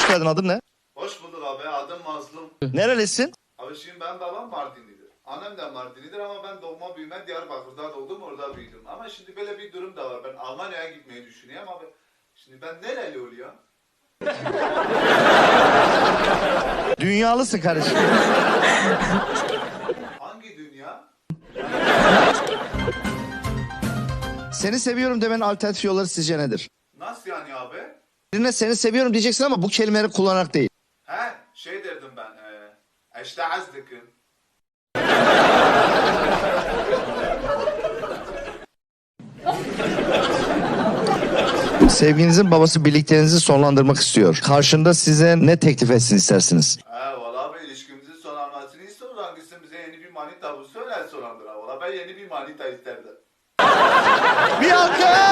hoş geldin. Adın ne? Hoş bulduk abi. Adım Mazlum. Nerelisin? Abi şimdi ben babam Mardinlidir. Annem de Mardinlidir ama ben doğma büyüme Diyarbakır'da doğdum orada büyüdüm. Ama şimdi böyle bir durum da var. Ben Almanya'ya gitmeyi düşünüyorum abi. Şimdi ben nereli oluyor? Dünyalısın kardeşim. Hangi dünya? Seni seviyorum demenin alternatif yolları sizce nedir? Nasıl yani abi? Birine seni seviyorum diyeceksin ama bu kelimeleri kullanarak değil. He şey derdim ben. E, işte azdıkın. Sevginizin babası birlikteliğinizi sonlandırmak istiyor. Karşında size ne teklif etsin istersiniz? He valla abi ilişkimizin sonlanmasını istiyoruz. Hangisi bize yeni bir manita bu söyler sonlandır. Valla ben yeni bir manita isterdim. Bir alkış!